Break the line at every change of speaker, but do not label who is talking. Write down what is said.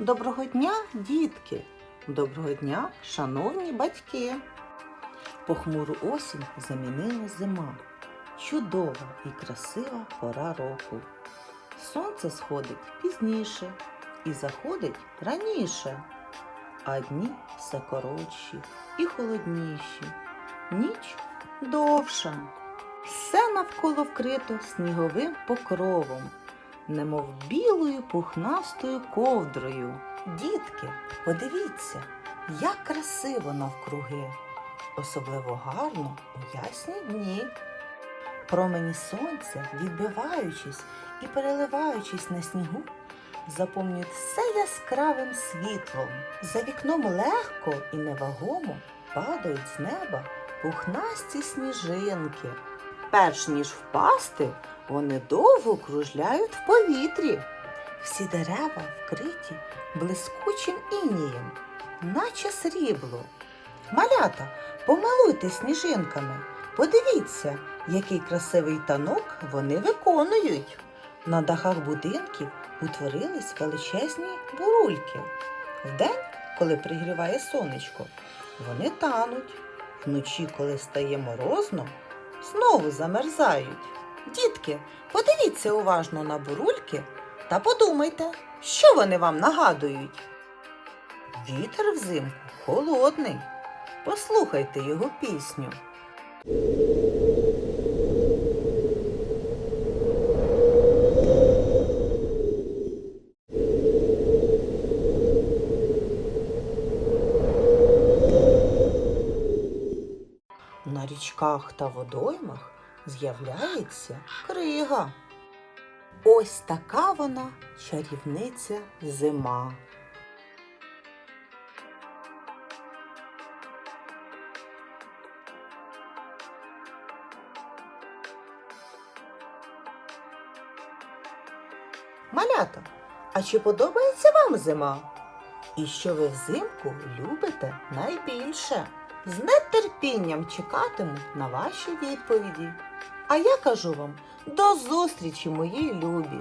Доброго дня, дітки! Доброго дня, шановні батьки! Похмуру осінь замінила зима. Чудова і красива пора року. Сонце сходить пізніше і заходить раніше, а дні все коротші і холодніші, ніч довша. Все навколо вкрито сніговим покровом, немов білою пухнастою ковдрою. Дітки, подивіться, як красиво навкруги, особливо гарно у ясні дні. Промені сонця, відбиваючись і переливаючись на снігу, заповнюють все яскравим світлом. За вікном легко і невагомо падають з неба пухнасті сніжинки. Перш ніж впасти, вони довго кружляють в повітрі. Всі дерева вкриті блискучим інієм, наче срібло. Малята, помилуйте сніжинками. Подивіться, який красивий танок вони виконують. На дахах будинків утворились величезні бурульки. Вдень, коли пригріває сонечко, вони тануть. Вночі, коли стає морозно, знову замерзають. Дітки, подивіться уважно на бурульки та подумайте, що вони вам нагадують. Вітер взимку холодний. Послухайте його пісню. На річках та водоймах з'являється крига. Ось така вона чарівниця зима. Малята, а чи подобається вам зима? І що ви взимку любите найбільше? З нетерпінням чекатиму на ваші відповіді. А я кажу вам до зустрічі, мої любі!